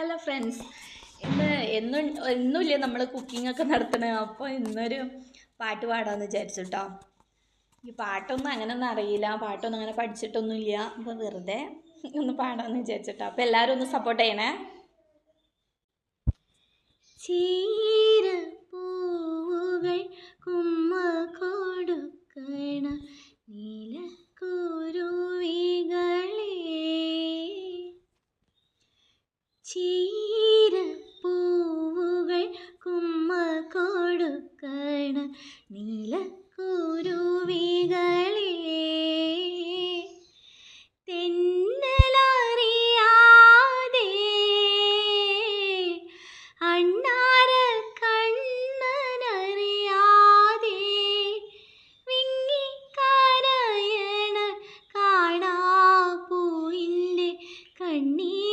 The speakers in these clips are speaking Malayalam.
ഹലോ ഫ്രണ്ട്സ് ഇന്ന് എന്നും ഒന്നുമില്ല നമ്മൾ കുക്കിംഗ് ഒക്കെ നടത്തണത് അപ്പോൾ ഇന്നൊരു പാട്ട് പാടാമെന്ന് വിചാരിച്ചു കേട്ടോ ഈ പാട്ടൊന്നും അങ്ങനെ ഒന്നും അറിയില്ല. പാട്ടൊന്നും അങ്ങനെ പഠിച്ചിട്ടൊന്നുമില്ല. അപ്പോൾ വെറുതെ ഒന്ന് പാടാമെന്ന് വിചാരിച്ചിട്ടോ. അപ്പോൾ എല്ലാവരും ഒന്ന് സപ്പോർട്ട് ചെയ്യണേ. ചീരപ്പൂവുകൾ ചീരപ്പൂവുകൾ കുമ്മ കൊടുക്കണ. നീലക്കുരുവികളെ തെന്നലറിയാതെ അണ്ണാര കണ്ണനറിയാതെ വിങ്ങിക്കരയണ കാണാപ്പൂയിന്റെ കണ്ണീരൊപ്പാമോ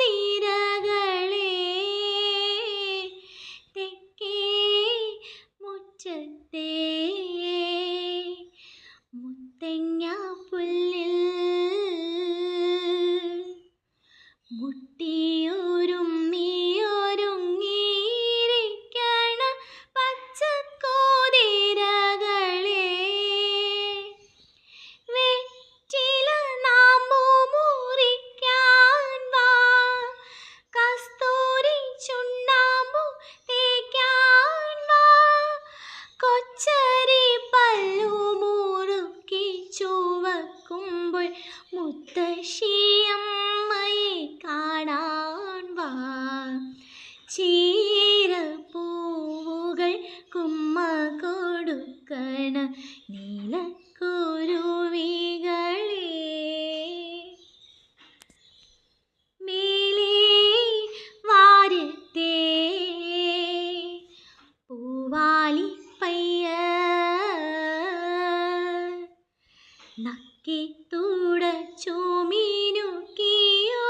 你 കൊച്ചരി പല്ലു മുറുക്കി ചുവക്കുമ്പോൾ മുത്തശ്ശിയമ്മയെ കാണാൻ വാ. ചീരപ്പൂവുകൾ കുമ്മ കൊടുക്കണ നീലക്കുരുവികളെ. മേലേ വാരത്തെ. പൂവാലി പയ്യ നക്കി തുടച്ചോ മീനുക്കിയോ